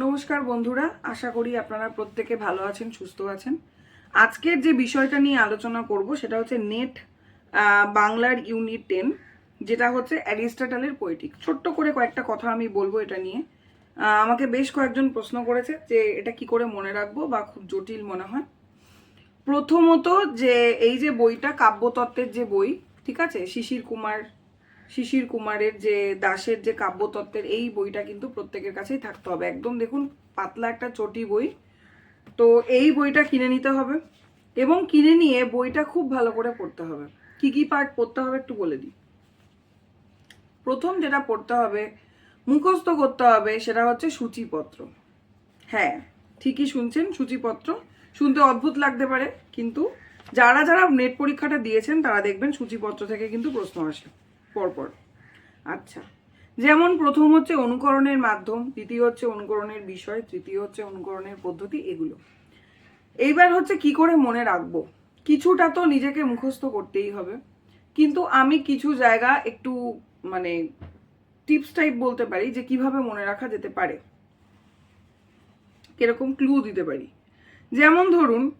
নমস্কার বন্ধুরা, আশা করি আপনারা প্রত্যেকে ভালো আছেন, সুস্থ আছেন। আজকের যে বিষয়টা নিয়ে আলোচনা করব সেটা হচ্ছে নেট বাংলার ইউনিট টেন, যেটা হচ্ছে অ্যারিস্টাটালের পোয়েটিক ছোট্ট করে কয়েকটা কথা আমি বলব এটা নিয়ে। আমাকে বেশ কয়েকজন প্রশ্ন করেছে যে এটা কি করে মনে রাখব বা খুব জটিল মনে হয়। প্রথমত যে এই যে বইটা, কাব্যতত্ত্বের যে বই, ঠিক আছে? শিশির কুমার শিশির কুমারের যে দাসের যে কাব্যতত্ত্বের এই বইটা কিন্তু প্রত্যেকের কাছেই থাকতে হবে। একদম দেখুন, পাতলা একটা চটি বই। তো এই বইটা কিনে নিতে হবে এবং কিনে নিয়ে বইটা খুব ভালো করে পড়তে হবে। কি কি পার্ট পড়তে হবে একটু বলে দিই। প্রথম যেটা পড়তে হবে, মুখস্থ করতে হবে সেটা হচ্ছে সূচিপত্র। হ্যাঁ ঠিকই শুনছেন সূচিপত্র। শুনতে অদ্ভুত লাগতে পারে, কিন্তু যারা যারা নেট পরীক্ষাটা দিয়েছেন তারা দেখবেন সূচিপত্র থেকে কিন্তু প্রশ্ন আসে। পরপর। আচ্ছা। যেমন প্রথম হচ্ছে অনুকরণের মাধ্যম, দ্বিতীয় হচ্ছে অনুকরণের বিষয়, তৃতীয় হচ্ছে অনুকরণের পদ্ধতি, এগুলো। এইবার হচ্ছে কি করে মনে রাখব? কিছুটা তো নিজেকে মুখস্থ করতেই হবে। কিন্তু আমি কিছু জায়গা একটু মানে টিপস টাইপ বলতে পারি যে কীভাবে মনে রাখা যেতে পারে। কীরকম ক্লু দিতে পারি। যেমন ধরুন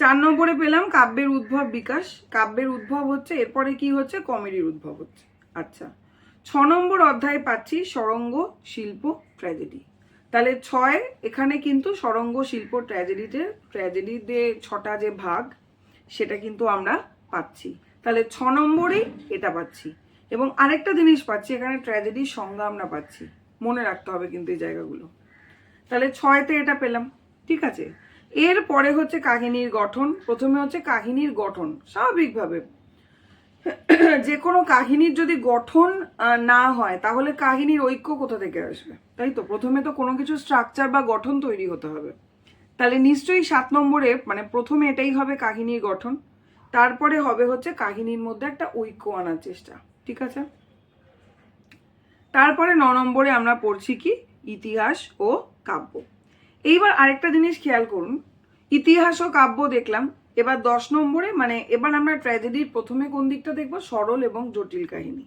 চার নম্বরে পেলাম কাব্যের উদ্ভব বিকাশ। কাব্যের উদ্ভব হচ্ছে, এরপরে কি হচ্ছে? কমেডির উদ্ভব হচ্ছে। আচ্ছা ছ নম্বর অধ্যায় পাচ্ছি সরঙ্গ শিল্প ট্র্যাজেডি তাহলে ছয়, এখানে কিন্তু সরঙ্গ শিল্প ট্র্যাজেডিতে ট্র্যাজেডিতে ছটা যে ভাগ, সেটা কিন্তু আমরা পাচ্ছি। তাহলে ছ নম্বরেই এটা পাচ্ছি। এবং আরেকটা জিনিস পাচ্ছি, এখানে ট্র্যাজেডির সংজ্ঞা আমরা পাচ্ছি। মনে রাখতে হবে কিন্তু এই জায়গাগুলো। তাহলে ছয়তে এটা পেলাম। ঠিক আছে? এরপরে হচ্ছে কাহিনীর গঠন, প্রথমে হচ্ছে কাহিনীর গঠন, স্বাভাবিকভাবে। যে কোনো কাহিনীর যদি গঠন না হয়, তাহলে কাহিনীর ঐক্য কোথা থেকে আসবে? তাই তো? প্রথমে তো কোনো কিছু স্ট্রাকচার বা গঠন তৈরি হতে হবে। তাহলে নিশ্চয়ই সাত নম্বরে মানে প্রথমে এটাই হবে কাহিনীর গঠন, তারপরে হবে হচ্ছে কাহিনীর মধ্যে একটা ঐক্য আনার চেষ্টা, ঠিক আছে? তারপরে ন নম্বরে আমরা পড়ছি কি? ইতিহাস ও কাব্য। এইবার আরেকটা জিনিস খেয়াল করুন। ইতিহাস ও কাব্য দেখলাম, এবার দশ নম্বরে মানে এবার আমরা ট্র্যাজেডির প্রথমে কোন দিকটা দেখব? সরল এবং জটিল কাহিনী।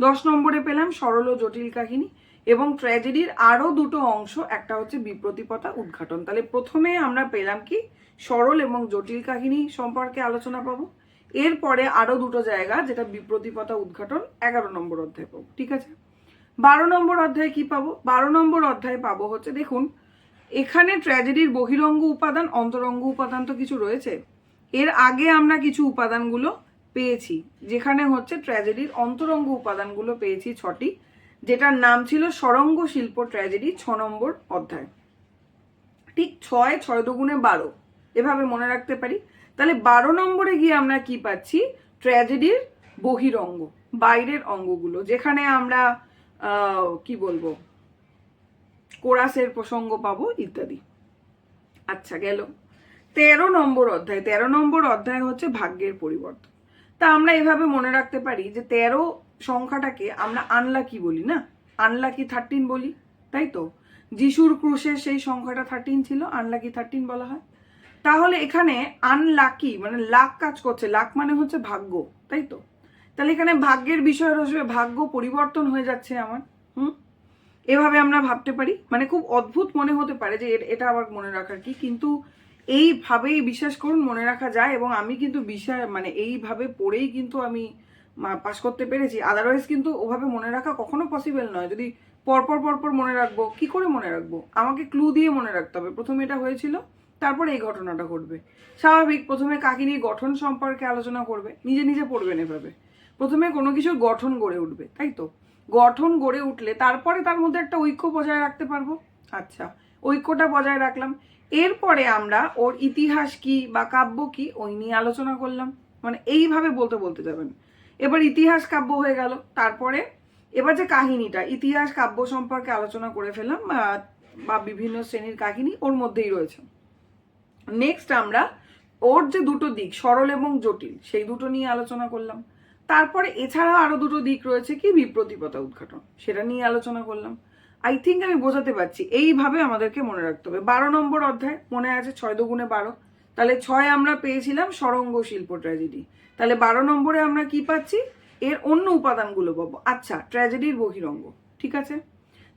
দশ নম্বরে পেলাম সরল ও জটিল কাহিনী এবং ট্র্যাজেডির আরও দুটো অংশ, একটা হচ্ছে বিপ্রতিপতা উদ্ঘাটন। তাহলে প্রথমে আমরা পেলাম কি? সরল এবং জটিল কাহিনী সম্পর্কে আলোচনা পাবো। এরপরে আরও দুটো জায়গা, যেটা বিপ্রতিপতা উদ্ঘাটন, এগারো নম্বর অধ্যায় পাবো। ঠিক আছে? বারো নম্বর অধ্যায়ে কি পাবো? বারো নম্বর অধ্যায়ে পাবো হচ্ছে, দেখুন এখানে ট্র্যাজেডির বহিরঙ্গ উপাদান, অন্তরঙ্গ উপাদান তো কিছু রয়েছে। এর আগে আমরা কিছু উপাদানগুলো পেয়েছি, যেখানে হচ্ছে ট্র্যাজেডির অন্তরঙ্গ উপাদানগুলো পেয়েছি ছটি, যেটার নাম ছিল সরঙ্গ শিল্প ট্র্যাজেডি ছ নম্বর অধ্যায়। ঠিক ছয় ছয় দুগুণে বারো, এভাবে মনে রাখতে পারি। তাহলে বারো নম্বরে গিয়ে আমরা কি পাচ্ছি? ট্র্যাজেডির বহিরঙ্গ, বাইরের অঙ্গগুলো, যেখানে আমরা কি বলব? কোরাসের প্রসঙ্গ পাবো, ইত্যাদি। আচ্ছা গেল। তেরো নম্বর অধ্যায়। তেরো নম্বর অধ্যায় হচ্ছে ভাগ্যের পরিবর্তন। তা আমরা এভাবে মনে রাখতে পারি যে তেরো সংখ্যাটাকে আমরা আনলাকি বলি, না? আনলাকি থার্টিন বলি, তাই তো? যিশুর ক্রুশের সেই সংখ্যাটা থার্টিন ছিল আনলাকি থার্টিন বলা হয়। তাহলে এখানে আনলাকি মানে লাক কাজ করছে। লাক মানে হচ্ছে ভাগ্য, তাই তো? তাহলে এখানে ভাগ্যের বিষয় হিসেবে ভাগ্য পরিবর্তন হয়ে যাচ্ছে আমার। হুম? এভাবে আমরা ভাবতে পারি। মানে খুব অদ্ভুত মনে হতে পারে যে এটা আবার মনে রাখার কি? কিন্তু এইভাবেই বিশ্বাস করুন, মনে রাখা যায় এবং আমি কিন্তু বিষয় মানে এইভাবে পড়েই কিন্তু আমি পাস করতে পেরেছি। আদারওয়াইজ কিন্তু ওভাবে মনে রাখা কখনো পসিবল নয়। যদি পরপর পরপর মনে রাখব, কি করে মনে রাখব? আমাকে ক্লু দিয়ে মনে রাখতে হবে। প্রথমে এটা হয়েছিল, তারপরে এই ঘটনাটা ঘটবে। স্বাভাবিক, প্রথমে কাহিনীর গঠন সম্পর্কে আলোচনা করবে? নিজে নিজে পড়বেন এভাবে। প্রথমে কোনো কিছুর গঠন গড়ে উঠবে, তাই তো? গঠন গড়ে উঠলে তারপরে তার মধ্যে একটা ঐক্য বজায় রাখতে পারব? আচ্ছা ঐক্যটা বজায় রাখলাম। এরপরে আমরা ওর ইতিহাস কি বা কাব্য কি ওই নিয়ে আলোচনা করলাম। মানে এইভাবে বলতে বলতে যাবেন। এবার ইতিহাস কাব্য হয়ে গেল। তারপরে এবার যে কাহিনীটা ইতিহাস কাব্য সম্পর্কে আলোচনা করে ফেললাম আহ, বা বিভিন্ন শ্রেণির কাহিনী ওর মধ্যেই রয়েছে। নেক্সট আমরা ওর যে দুটো দিক সরল এবং জটিল সেই দুটো নিয়ে আলোচনা করলাম। তারপরে এছাড়াও আরও দুটো দিক রয়েছে কি বিপ্রতিপতা উদ্ঘাটন। সেটা নিয়ে আলোচনা করলাম। আই থিঙ্ক আমি বোঝাতে পারছি, এইভাবে আমাদেরকে মনে রাখতে হবে। বারো নম্বর অধ্যায় মনে আছে ছয় দুগুণে বারো। তাহলে ছয় আমরা পেয়েছিলাম সরঙ্গ শিল্প ট্র্যাজেডি তাহলে বারো নম্বরে আমরা কি পাচ্ছি? এর অন্য উপাদানগুলো পাবো। আচ্ছা ট্র্যাজেডির বহিরঙ্গ, ঠিক আছে?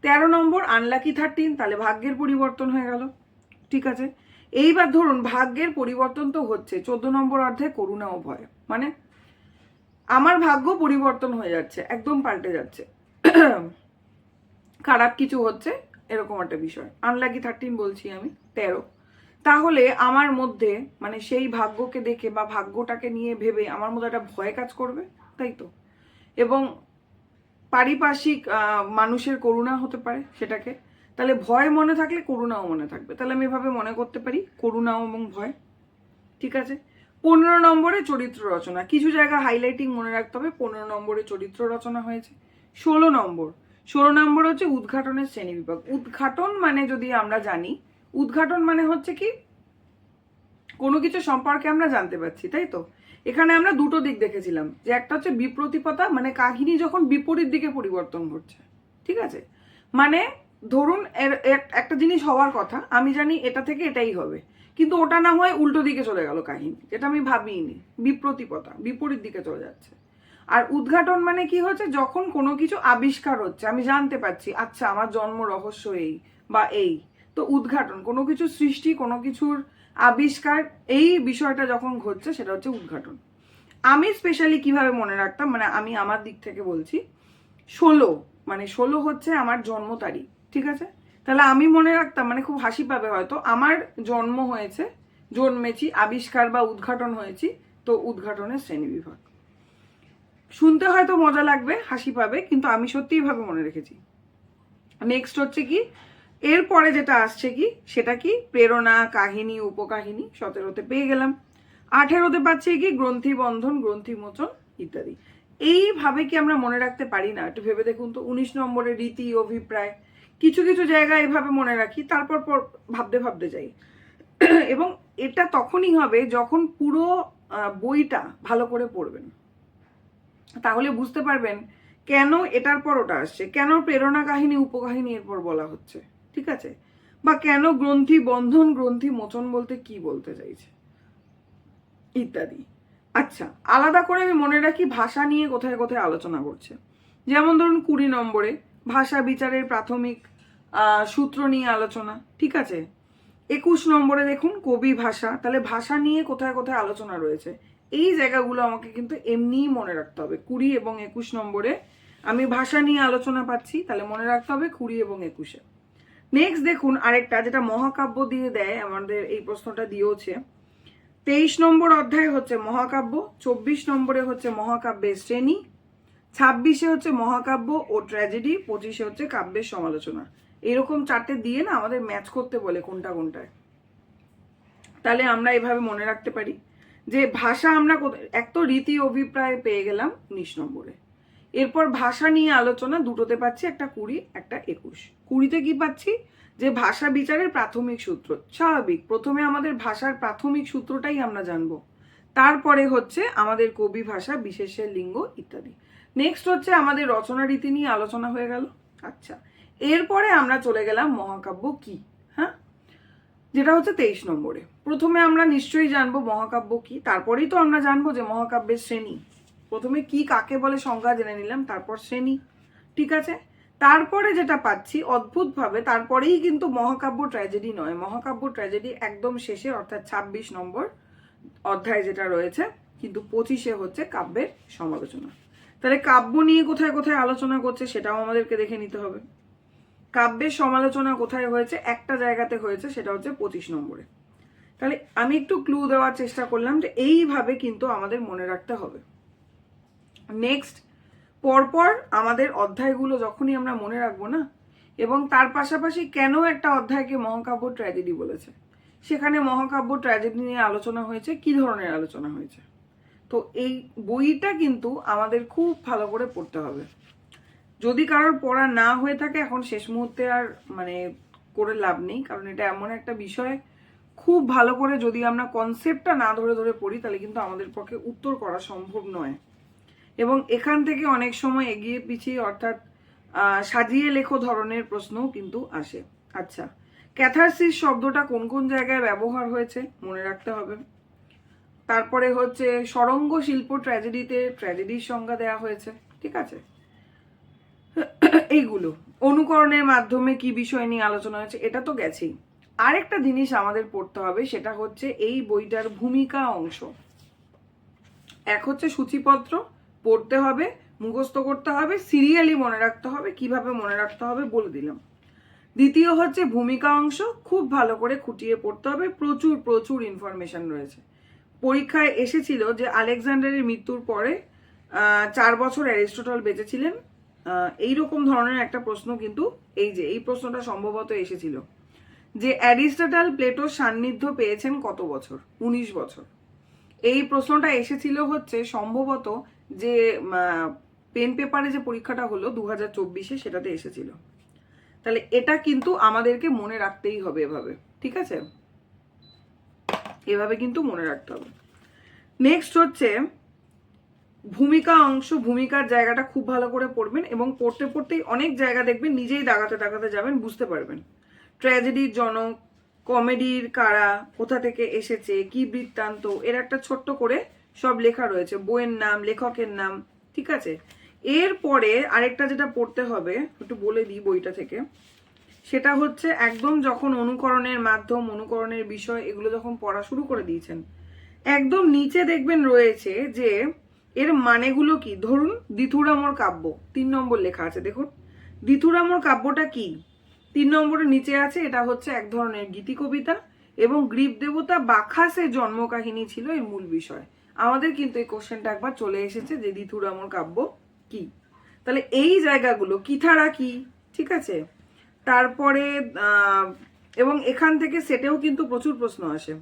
তেরো নম্বর আনলাকি থার্টিন তাহলে ভাগ্যের পরিবর্তন হয়ে গেল, ঠিক আছে? এইবার ধরুন, ভাগ্যের পরিবর্তন তো হচ্ছে। চোদ্দ নম্বর অর্ধে করুণা ও ভয় মানে আমার ভাগ্য পরিবর্তন হয়ে যাচ্ছে, একদম পাল্টে যাচ্ছে। খারাপ কিছু হচ্ছে, এরকম একটা বিষয়। আনলাকি থার্টিন বলছি আমি, তেরো। তাহলে আমার মধ্যে মানে সেই ভাগ্যকে দেখে বা ভাগ্যটাকে নিয়ে ভেবে আমার মধ্যে একটা ভয় কাজ করবে? তাই তো? এবং পারিপার্শ্বিক মানুষের করুণা হতে পারে সেটাকে। তাহলে ভয় মনে থাকলে করুণাও মনে থাকবে। তাহলে আমি এভাবে মনে করতে পারি, করুণাও এবং ভয়। ঠিক আছে? পনেরো নম্বরে চরিত্র রচনা। কিছু জায়গা হাইলাইটিং মনে রাখতে হবে, পনেরো নম্বরে চরিত্র রচনা হয়েছে। ষোলো নম্বর। ষোলো নম্বর হচ্ছে উদ্ঘাটনের শ্রেণি বিভাগ। উদ্ঘাটন মানে যদি আমরা জানি, উদ্ঘাটন মানে হচ্ছে কি? কোনো কিছু সম্পর্কে আমরা জানতে পারছি, তাই তো? এখানে আমরা দুটো দিক দেখেছিলাম। যে একটা হচ্ছে বিপ্রতিপতা মানে কাহিনী যখন বিপরীত দিকে পরিবর্তন ঘটছে, ঠিক আছে? মানে ধরুন এর- এক- একটা জিনিস হওয়ার কথা, আমি জানি এটা থেকে এটাই হবে। কিন্তু ওটা না হয় উল্টো দিকে চলে গেল কাহিনী, যেটা আমি ভাবিনি বিপ্রতিপতা বিপরীত দিকে চলে যাচ্ছে। আর উদ্ঘাটন মানে কি হচ্ছে যখন কোনো কিছু আবিষ্কার হচ্ছে, আমি জানতে পারছি আচ্ছা আমার জন্ম রহস্য এই বা এই। তো উদ্ঘাটন, কোনো কিছু সৃষ্টি, কোনো কিছুর আবিষ্কার, এই বিষয়টা যখন ঘটছে, সেটা হচ্ছে উদ্ঘাটন। আমি স্পেশালি কীভাবে মনে রাখতাম? মানে আমি আমার দিক থেকে বলছি, ষোলো মানে ষোলো হচ্ছে আমার জন্ম তারিখ। ঠিক আছে? তাহলে আমি মনে রাখতাম মানে খুব হাসি পাবে হয়তো, আমার জন্ম হয়েছে, জন্মেছি, আবিষ্কার বা উদ্ঘাটন হয়েছি, তো উদ্ঘাটনের শ্রেণি বিভাগ শুনতে হয়তো মজা লাগবে, হাসি পাবে, কিন্তু আমি সত্যিই ভাবে মনে রেখেছি। নেক্সট হচ্ছে কি, এরপরে যেটা আসছে কি, সেটা কি, প্রেরণা, কাহিনী, উপকাহিনী, সতেরোতে পেয়ে গেলাম। আঠেরোতে পাচ্ছি কি গ্রন্থি বন্ধন গ্রন্থি মোচন ইত্যাদি। এইভাবে কি আমরা মনে রাখতে পারি না? একটু ভেবে দেখুন তো, উনিশ নম্বরে রীতি, অভিপ্রায়। কিছু কিছু জায়গা এভাবে মনে রাখি, তারপর পর ভাবতে ভাবতে যাই। এবং এটা তখনই হবে যখন পুরো বইটা ভালো করে পড়বেন। তাহলে বুঝতে পারবেন কেন এটার পর ওটা আসছে, কেন প্রেরণা কাহিনী, উপকাহিনী এরপর বলা হচ্ছে, ঠিক আছে? বা কেন গ্রন্থি বন্ধন, গ্রন্থি মোচন বলতে কি বলতে চাইছে, ইত্যাদি। আচ্ছা আলাদা করে আমি মনে রাখি ভাষা নিয়ে কোথায় কোথায় আলোচনা করছে। যেমন ধরুন কুড়ি নম্বরে ভাষা বিচারের প্রাথমিক সূত্র নিয়ে আলোচনা, ঠিক আছে? একুশ নম্বরে দেখুন কবি ভাষা, তাহলে ভাষা নিয়ে কোথায় কোথায় আলোচনা রয়েছে? এই জায়গাগুলো আমাকে কিন্তু এমনিই মনে রাখতে হবে, কুড়ি এবং একুশ নম্বরে। আমি ভাষা নিয়ে আলোচনা পাচ্ছি, তাহলে মনে রাখতে হবে কুড়ি এবং একুশে। নেক্সট দেখুন আরেকটা, যেটা মহাকাব্য দিয়ে দেয়, আমাদের এই প্রশ্নটা দিয়েওছে। তেইশ নম্বর অধ্যায় হচ্ছে মহাকাব্য, চব্বিশ নম্বরে হচ্ছে মহাকাব্যের শ্রেণি ছাব্বিশে হচ্ছে মহাকাব্য ও ট্র্যাজেডি, পঁচিশে হচ্ছে কাব্যের সমালোচনা। এরকম চারটে দিয়ে না আমাদের ম্যাচ করতে বলে কোনটা কোনটায়। তাহলে আমরা এভাবে মনে রাখতে পারি যে ভাষা আমরা এক তো রীতি অভিপ্রায় পেয়ে গেলাম উনিশ নম্বরে। এরপর ভাষা নিয়ে আলোচনা দুটোতে পাচ্ছি, একটা কুড়ি, একটা একুশ। কুড়িতে কি পাচ্ছি? যে ভাষা বিচারের প্রাথমিক সূত্র, স্বাভাবিক। প্রথমে আমাদের ভাষার প্রাথমিক সূত্রটাই আমরা জানব। তারপরে হচ্ছে আমাদের কবি ভাষা, বিশেষের লিঙ্গ ইত্যাদি। নেক্সট হচ্ছে আমাদের রচনা রীতি নিয়ে আলোচনা হয়ে গেল। আচ্ছা এরপরে আমরা চলে গেলাম মহাকাব্য কি হ্যাঁ? যেটা হচ্ছে তেইশ নম্বরে। প্রথমে আমরা নিশ্চয়ই জানব মহাকাব্য কি, তারপরেই তো আমরা জানব যে মহাকাব্যের শ্রেণি। প্রথমে কি কাকে বলে সংজ্ঞা জেনে নিলাম, তারপর শ্রেণি, ঠিক আছে? তারপরে যেটা পাচ্ছি অদ্ভুতভাবে, তারপরেই কিন্তু মহাকাব্য ট্র্যাজেডি নয়। মহাকাব্য ট্র্যাজেডি একদম শেষে, অর্থাৎ ছাব্বিশ নম্বর অধ্যায় যেটা রয়েছে, কিন্তু পঁচিশে হচ্ছে কাব্যের সমালোচনা। তাহলে কাব্য নিয়ে কোথায় কোথায় আলোচনা করছে সেটাও আমাদেরকে দেখে নিতে হবে। কাব্যের সমালোচনা কোথায় হয়েছে, একটা জায়গাতে হয়েছে, সেটা হচ্ছে পঁচিশ নম্বরে। তাহলে আমি একটু ক্লু দেওয়ার চেষ্টা করলাম যে এইভাবে কিন্তু আমাদের মনে রাখতে হবে। নেক্সট পরপর আমাদের অধ্যায়গুলো যখনই আমরা মনে রাখব না, এবং তার পাশাপাশি কেন একটা অধ্যায়কে মহাকাব্য ট্র্যাজেডি বলেছে? সেখানে মহাকাব্য ট্র্যাজেডি নিয়ে আলোচনা হয়েছে, কি ধরনের আলোচনা হয়েছে? তো এই বইটা কিন্তু আমাদের খুব ভালো করে পড়তে হবে। যদি কারোর পড়া না হয়ে থাকে, এখন শেষ মুহূর্তে আর মানে করে লাভ নেই, কারণ এটা এমন একটা বিষয়। খুব ভালো করে যদি আমরা কনসেপ্টটা না ধরে ধরে পড়ি, তাহলে কিন্তু আমাদের পক্ষে উত্তর করা সম্ভব নয়। এবং এখান থেকে অনেক সময় এগিয়ে পিছিয়ে অর্থাৎ সাজিয়ে লেখো ধরনের প্রশ্নও কিন্তু আসে। আচ্ছা ক্যাথারসিস শব্দটা কোন কোন জায়গায় ব্যবহার হয়েছে? মনে রাখতে হবে। তারপরে হচ্ছে সরঙ্গ শিল্প ট্র্যাজেডিতে ট্র্যাজেডির সংজ্ঞা দেওয়া হয়েছে, ঠিক আছে? এইগুলো, অনুকরণের মাধ্যমে কি বিষয় নিয়ে আলোচনা হয়েছে, এটা তো গেছেই। আরেকটা জিনিস আমাদের পড়তে হবে, সেটা হচ্ছে এই বইটার ভূমিকা অংশ। এক হচ্ছে সূচিপত্র, পড়তে হবে, মুখস্থ করতে হবে সিরিয়ালি মনে রাখতে হবে, কীভাবে মনে রাখতে হবে বলে দিলাম। দ্বিতীয় হচ্ছে ভূমিকা অংশ, খুব ভালো করে খুঁটিয়ে পড়তে হবে, প্রচুর প্রচুর ইনফরমেশন রয়েছে। পরীক্ষায় এসেছিল যে আলেকজান্ডারের মৃত্যুর পরে চার বছর অ্যারিস্টোটল বেঁচেছিলেন। এইরকম ধরনের একটা প্রশ্ন কিন্তু এই যে, এই প্রশ্নটা সম্ভবত এসেছিল। যে অ্যারিস্টটল প্লেটোর সান্নিধ্য পেয়েছেন কত বছর? উনিশ বছর। এই প্রশ্নটা এসেছিল হচ্ছে সম্ভবত যে পেন পেপারে যে পরীক্ষাটা হলো দু হাজার চব্বিশে সেটাতে এসেছিল। তাহলে এটা কিন্তু আমাদেরকে মনে রাখতেই হবে এভাবে, ঠিক আছে? এভাবে কিন্তু মনে রাখতে হবে। নেক্সট হচ্ছে ভূমিকা অংশ, ভূমিকার জায়গাটা খুব ভালো করে পড়বেন এবং পড়তে পড়তেই অনেক জায়গা দেখবেন, নিজেই দাগাতে দাগাতে যাবেন, বুঝতে পারবেন। ট্র্যাজেডির জনক কমেডির কারা, কোথা থেকে এসেছে, কি বৃত্তান্ত, এর একটা ছোট্ট করে সব লেখা রয়েছে, বইয়ের নাম, লেখকের নাম, ঠিক আছে? এরপরে আরেকটা যেটা পড়তে হবে, একটু বলে দিই বইটা থেকে। সেটা হচ্ছে একদম যখন অনুকরণের মাধ্যম, অনুকরণের বিষয়, এগুলো যখন পড়া শুরু করে দিয়েছেন, একদম নিচে দেখবেন রয়েছে যে এর মানেগুলো কি? ধরুন, দ্বিথুরামর কাব্য, তিন নম্বর লেখা আছে, দেখুন। দ্বিথুরামর কাব্যটা কি? তিন নম্বরের নিচে আছে, এটা হচ্ছে এক ধরনের গীতি কবিতা এবং গ্রীব দেবতা বাখাসের জন্মকাহিনী ছিল এর মূল বিষয়। আমাদের কিন্তু এই কোশ্চেনটা একবার চলে এসেছে যে দ্বিথুরামর কাব্য কি? তাহলে এই জায়গাগুলো, কিথারা কি? ঠিক আছে? তারপরে এবং এখান থেকে সেটেও কিন্তু প্রচুর প্রশ্ন আসে।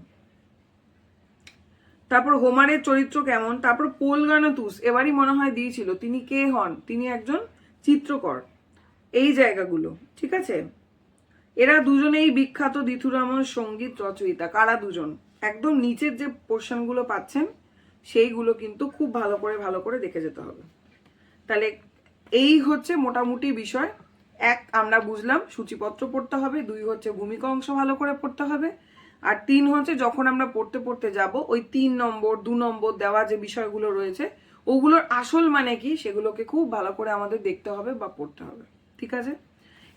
তারপর হোমারের চরিত্র কেমন? তারপর পোলগানতুস, এবারই মনে হয় দিয়েছিল। তিনি কে হন? তিনি একজন চিত্রকর। এই জায়গাগুলো, ঠিক আছে? এরা দুজনেই বিখ্যাত দ্বিথুরামন সংগীত রচয়িতা। কারা দুজন? একদম নিচের যে পোর্শনগুলো পাচ্ছেন, সেইগুলো কিন্তু খুব ভালো করে ভালো করে দেখে যেতে হবে। তাহলে এই হচ্ছে মোটামুটি বিষয়। এক, আমরা বুঝলাম সূচিপত্র পড়তে হবে, দুই হচ্ছে ভূমিকা অংশ ভালো করে পড়তে হবে, আর তিন হচ্ছে যখন আমরা পড়তে পড়তে যাব, ওই তিন নম্বর, দু নম্বর দেওয়া যে বিষয়গুলো রয়েছে, ওগুলোর আসল মানে কি, সেগুলোকে খুব ভালো করে আমাদের দেখতে হবে বা পড়তে হবে, ঠিক আছে?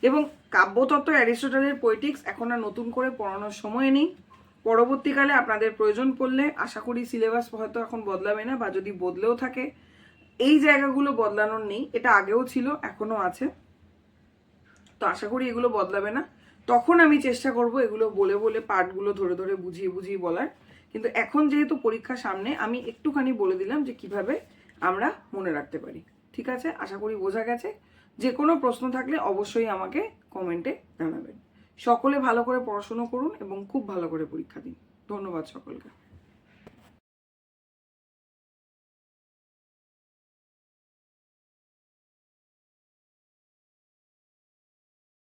এবং কাব্যতত্ত্ব অ্যারিস্টোটলের পোয়েটিক্স এখন আর নতুন করে পড়ানোর সময় নেই, পরবর্তীকালে আপনাদের প্রয়োজন পড়লে, আশা করি সিলেবাস হয়তো এখন বদলাবে না, বা যদি বদলেও থাকে, এই জায়গাগুলো বদলানোর নেই, এটা আগেও ছিল এখনও আছে। তো আশা করি এগুলো বদলাবে না। তখন আমি চেষ্টা করব এগুলো বলে বলে পার্টগুলো ধরে ধরে বুঝিয়ে বুঝিয়ে বলার। কিন্তু এখন যেহেতু পরীক্ষা সামনে, আমি একটুখানি বলে দিলাম যে কীভাবে আমরা মনে রাখতে পারি। ঠিক আছে? আশা করি বোঝা গেছে। যে কোনো প্রশ্ন থাকলে অবশ্যই আমাকে কমেন্টে জানাবেন। সকলে ভালো করে পড়াশুনো করুন এবং খুব ভালো করে পরীক্ষা দিন। ধন্যবাদ সকলকে।